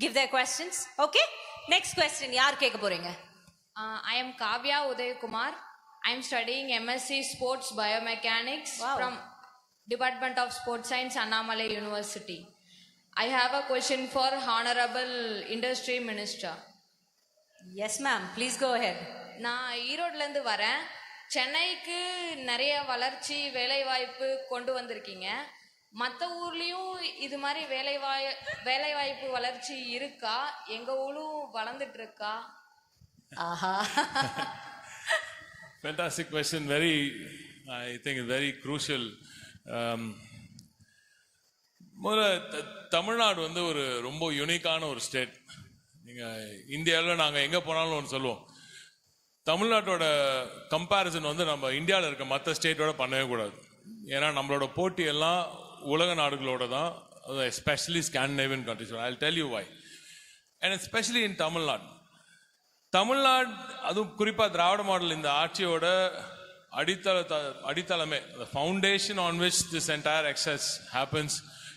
give their questions. Okay? Next question. யார் கேட்க போறீங்க Uh, I am Kavya Udayakumar. I am studying MSc Sports Biomechanics Wow. from Department of Sports Science, Annamalai University. I have a question for Honorable Industry Minister. Yes ma'am please go ahead நான் ஈரோட்லேருந்து வரேன் சென்னைக்கு நிறைய வளர்ச்சி வேலைவாய்ப்பு கொண்டு வந்திருக்கீங்க மற்ற ஊர்லேயும் இது மாதிரி வேலைவாய் வேலைவாய்ப்பு வளர்ச்சி இருக்கா? எங்கள் ஊரும் வளர்ந்துட்டு இருக்கா? ஆஹா. Fantastic question. Very, I think, very crucial. Um, முதல்ல த- தமிழ்நாடு வந்து ஒரு ரொம்ப யூனிக்கான ஒரு ஸ்டேட் நீங்கள் இந்தியாவில் நாங்கள் எங்கே போனாலும் ஒன்று சொல்லுவோம். தமிழ்நாட்டோட கம்பேரிசன் வந்து நம்ம இந்தியாவில் இருக்க மற்ற ஸ்டேட்டோட பண்ணவே கூடாது. ஏன்னா நம்மளோட போட்டி எல்லாம் உலக நாடுகளோட தான் especially Scandinavian countries I tell you why and especially in Tamil Nadu Tamil Nadu அதுவும் குறிப்பாக திராவிட மாடல் இந்த ஆட்சியோட அடித்தள த- அடித்தளமே foundation on which this entire access happens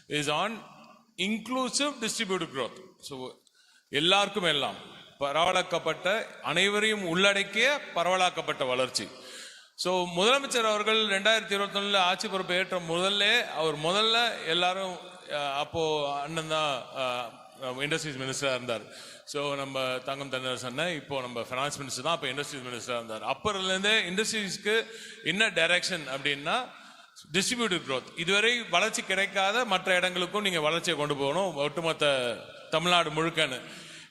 is an inclusive distributive growth so எல்லாருக்கும் எல்லாம் பரவலாக்கப்பட்ட அனைவரையும் உள்ளடக்கிய பரவலாக்கப்பட்ட வளர்ச்சி. ஸோ முதலமைச்சர் அவர்கள் ரெண்டாயிரத்தி இருபத்தொன்னுல ஆட்சி பொறுப்பு ஏற்ற முதல்ல அவர் முதல்ல எல்லாரும் அப்போ அண்ணன் தான் இண்டஸ்ட்ரீஸ் மினிஸ்டராக இருந்தார். ஸோ நம்ம தங்கம் தன்னர் இப்போ நம்ம ஃபினான்ஸ் மினிஸ்டர் தான் அப்போ இண்டஸ்ட்ரீஸ் மினிஸ்டராக இருந்தார். அப்போலேருந்தே இண்டஸ்ட்ரீஸ்க்கு என்ன டைரக்ஷன் அப்படின்னா டிஸ்ட்ரிபியூட்டட் க்ரோத் இதுவரை வளர்ச்சி கிடைக்காத மற்ற இடங்களுக்கும் நீங்கள் வளர்ச்சியை கொண்டு போகணும் ஒட்டுமொத்த தமிழ்நாடு முழுக்கன்னு.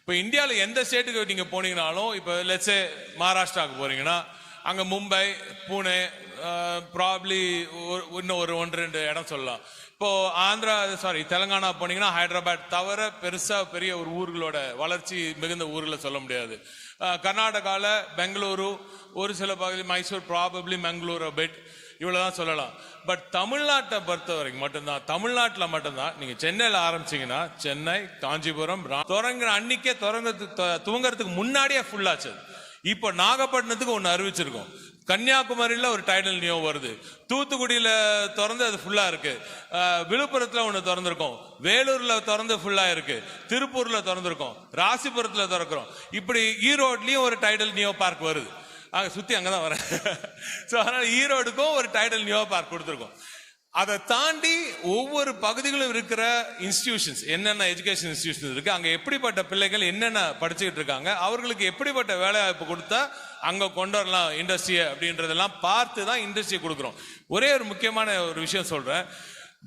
இப்போ இந்தியாவில் எந்த ஸ்டேட்டுக்கு நீங்கள் போனீங்கனாலும் இப்போ லெட்ஸே மகாராஷ்டிராவுக்கு போகிறீங்கன்னா அங்கே மும்பை பூனே ப்ராப்ளி இன்னும் ஒரு ஒன்று ரெண்டு இடம் சொல்லலாம். இப்போ ஆந்திரா சாரி தெலங்கானா போனீங்கன்னா ஹைதராபாத் தவிர பெருசாக பெரிய ஒரு ஊர்களோட வளர்ச்சி மிகுந்த ஊர்களை சொல்ல முடியாது. கர்நாடகாவில் பெங்களூரு ஒரு சில பகுதி மைசூர் ப்ராபப்ளி பெங்களூரு பெட் இவ்வளோதான் சொல்லலாம். பட் தமிழ்நாட்டை பொறுத்த வரைக்கும் மட்டும்தான் தமிழ்நாட்டில் மட்டும்தான் நீங்கள் சென்னையில் ஆரம்பிச்சீங்கன்னா சென்னை காஞ்சிபுரம் தொடங்குற அன்னைக்கே தொடங்குறதுக்கு துவங்குறதுக்கு முன்னாடியே ஃபுல்லாச்சு அது. இப்போ நாகப்பட்டினத்துக்கு ஒன்று அறிவிச்சிருக்கோம். கன்னியாகுமரியில் ஒரு டைடல் நியோ வருது. தூத்துக்குடியில் திறந்து அது ஃபுல்லாக இருக்கு. விழுப்புரத்தில் ஒன்று திறந்துருக்கோம். வேலூரில் திறந்து ஃபுல்லாக இருக்கு. திருப்பூரில் திறந்துருக்கோம். ராசிபுரத்தில் திறக்கிறோம். இப்படி ஈரோட்லேயும் ஒரு டைடல் நியோ பார்க் வருது. அதை சுற்றி அங்கே தான் வரேன். ஸோ அதனால் ஈரோடுக்கும் ஒரு டைடல் நியோ பார்க் கொடுத்துருக்கோம். அதை தாண்டி ஒவ்வொரு பகுதிகளும் இருக்கிற இன்ஸ்டிடியூஷன்ஸ் என்னென்ன எஜுகேஷன் இன்ஸ்டிடியூஷன் இருக்கு அங்க எப்படிப்பட்ட பிள்ளைகள் என்னென்ன படிச்சுக்கிட்டு இருக்காங்க அவர்களுக்கு எப்படிப்பட்ட வேலைவாய்ப்பு கொடுத்தா அங்க கொண்டு வரலாம் இண்டஸ்ட்ரியை அப்படின்றதெல்லாம் பார்த்து தான் இண்டஸ்ட்ரியை கொடுக்குறோம். ஒரே ஒரு முக்கியமான ஒரு விஷயம் சொல்றேன்.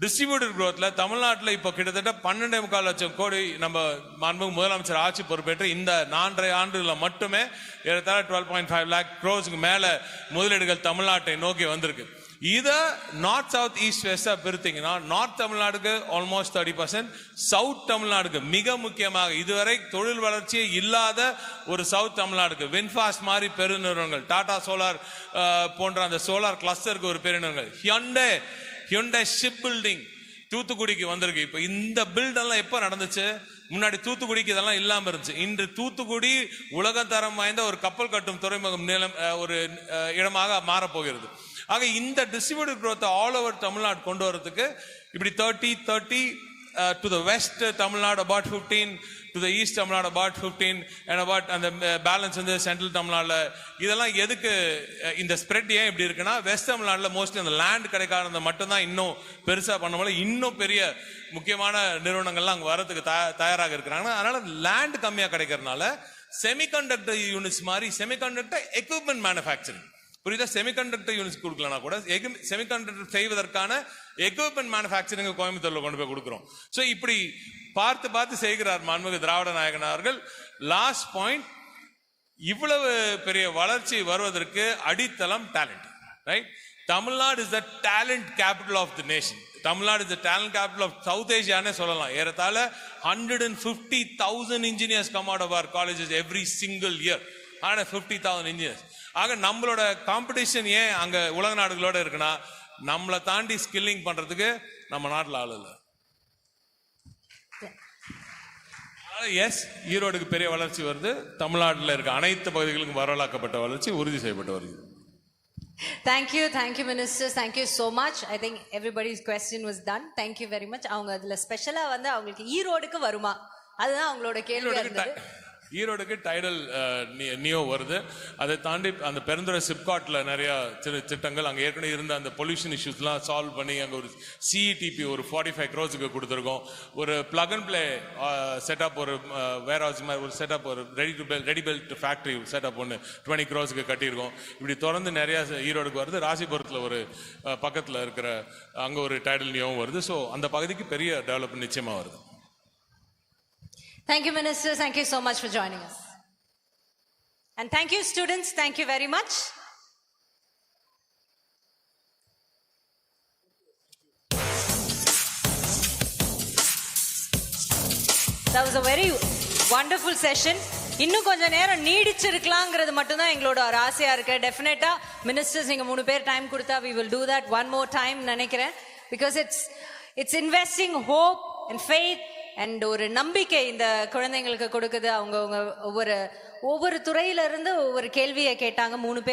டிஸ்ட்ரிபியூட்டர் குரோத்தில் தமிழ்நாட்டில் இப்போ கிட்டத்தட்ட பன்னெண்டே முக்கால் லட்சம் கோடி நம்ம மாண்புமிகு முதலமைச்சர் ஆட்சி பொறுப்பேற்று இந்த நான்கரை ஆண்டுகளில் மட்டுமே ஏறத்தாழ டுவெல் பாயிண்ட் ஃபைவ் லேக் க்ரோஸ்க்கு மேலே முதலீடுகள் தமிழ்நாட்டை நோக்கி வந்திருக்கு. இதை நார்த் சவுத் ஈஸ்ட் வெஸ்டாக பிரித்தீங்கன்னா நார்த் தமிழ்நாடுக்கு ஆல்மோஸ்ட் தேர்ட்டி பர்சன்ட் சவுத் தமிழ்நாடுக்கு மிக முக்கியமாக இதுவரை தொழில் வளர்ச்சியே இல்லாத ஒரு சவுத் தமிழ்நாடுக்கு வின்ஃபாஸ்ட் மாதிரி பெருநிறுவனங்கள் டாடா சோலார் போன்ற அந்த சோலார் கிளஸ்டருக்கு ஒரு பெருநிறுவனங்கள் ஹியண்டே ஹியண்டே ஷிப் பில்டிங் தூத்துக்குடிக்கு வந்திருக்கு. இப்போ இந்த பில்டெல்லாம் எப்போ நடந்துச்சு? முன்னாடி தூத்துக்குடிக்கு இதெல்லாம் இல்லாமல் இருந்துச்சு. இன்று தூத்துக்குடி உலக தரம் வாய்ந்த ஒரு கப்பல் கட்டும் துறைமுகம் நிலம் ஒரு இடமாக மாறப்போகிறது ஆக இந்த டிஸ்ட்ரிபியூட்டட் குரோத்தை ஆல் ஓவர் தமிழ்நாடு கொண்டு வரதுக்கு இப்படி thirty thirty to the west Tamil Nadu about fifteen to the east Tamil Nadu about fifteen and about அந்த பேலன்ஸ் வந்து சென்ட்ரல் தமிழ்நாடுல இதெல்லாம் எதுக்கு uh, இந்த ஸ்ப்ரெட் ஏன் இப்படி இருக்குன்னா வெஸ்ட் தமிழ்நாடுல மோஸ்ட்லி அந்த லேண்ட் கிடைக்காத மட்டும்தான் இன்னும் பெருசாக பண்ண முடியல. இன்னும் பெரிய முக்கியமான நிறுவனங்கள்லாம் அங்கே வரதுக்கு தயா- தயாராக இருக்கிறாங்க. அதனால லேண்ட் கம்மியாக கிடைக்கிறதுனால செமிகண்டக்டர் யூனிட்ஸ் மாதிரி செமிகண்டக்டர் எக்யூப்மெண்ட் மேனுஃபேக்சரிங் புரியுதா? செமிகண்டக்டர் யூனிட்ஸ் கொடுக்கலனா கூட செமிகண்டக்டர் செய்வதற்கான எக்யூப்மெண்ட் மேனுஃபேக்சரிங் கோயம்புத்தூர்ல கொண்டு போய் கொடுக்குறோம். ஸோ இப்படி பார்த்து பார்த்து செய்கிறார் மாண்புமிகு திராவிட நாயகன் அவர்கள். லாஸ்ட் பாயிண்ட் இவ்வளவு பெரிய வளர்ச்சி வருவதற்கு அடித்தளம் talent right Tamil Nadu is the talent capital of the nation Tamil Nadu is the talent capital of south ஏஷியானே சொல்லலாம். ஏறத்தாழ hundred and fifty thousand engineers come out of our colleges every single year hundred fifty thousand engineers ஆக நம்மளோட competition ஏன் அங்க உலக நாடுகளோட இருக்குன்னா நம்மளை தாண்டி ஸ்கில்லிங் பண்றதுக்கு நம்ம நாட்டில் ஆள் இல்லை எஸ் ஈரோடுக்கு பெரிய வளர்ச்சி வருது தமிழ்நாட்டில் இருக்க அனைத்து பகுதிகளுக்கும் வரலாக்கப்பட்ட வளர்ச்சி உறுதி செய்யப்பட்டு வருது Thank you, thank you, ministers. Thank you so much. I think everybody's question was done. Thank you very much. அவங்க அதுல ஸ்பெஷலா வந்து அவங்களுக்கு ஈரோடுக்கு வருமா அதுதான் அவங்களோட ஈரோடுக்கு இருந்தது ஈரோடுக்கு டைடல் நியோ வருது. அதை தாண்டி அந்த பெருந்துறை சிப்காட்டில் நிறைய சிறு திட்டங்கள் அங்கே ஏற்கனவே இருந்த அந்த பொல்யூஷன் இஷ்யூஸ்லாம் சால்வ் பண்ணி அங்கே ஒரு சிஇடிபி ஒரு ஃபார்ட்டி ஃபைவ் க்ரோஸுக்கு கொடுத்துருக்கோம். ஒரு பிளக் அண்ட் பிளே செட்டப் ஒரு வேர் ஹவுஸ் மாதிரி ஒரு செட்டப் ஒரு ready to build ready built factory setup ஒன்று டுவெண்ட்டி க்ரோஸுக்கு கட்டியிருக்கோம். இப்படி தொடர்ந்து நிறையா ஈரோடுக்கு வருது. ராசிபுரத்தில் ஒரு பக்கத்தில் இருக்கிற அங்கே ஒரு டைடல் நியோவும் வருது. ஸோ அந்த பகுதிக்கு பெரிய டெவலப் நிச்சயமாக வருது. Thank you, Minister. Thank you so much for joining us. And thank you, students. Thank you very much. That was a very wonderful இன்னும் கொஞ்சம் நேரம் நீடிச்சிருக்கலாங்கிறது மட்டும்தான் எங்களோட ஒரு ஆசையாக இருக்கு டெஃபினெட்டாக மினிஸ்டர்ஸ் நீங்க மூணு பேர் டைம் கொடுத்தா we will do that one more time நினைக்கிறேன் because it's it's investing hope and faith and ஒரு நம்பிக்கை இந்த குழந்தைங்களுக்கு கொடுக்குது. அவங்க ஒவ்வொரு ஒவ்வொரு துறையில இருந்து ஒவ்வொரு கேள்வியை கேட்டாங்க. மூணு பேர்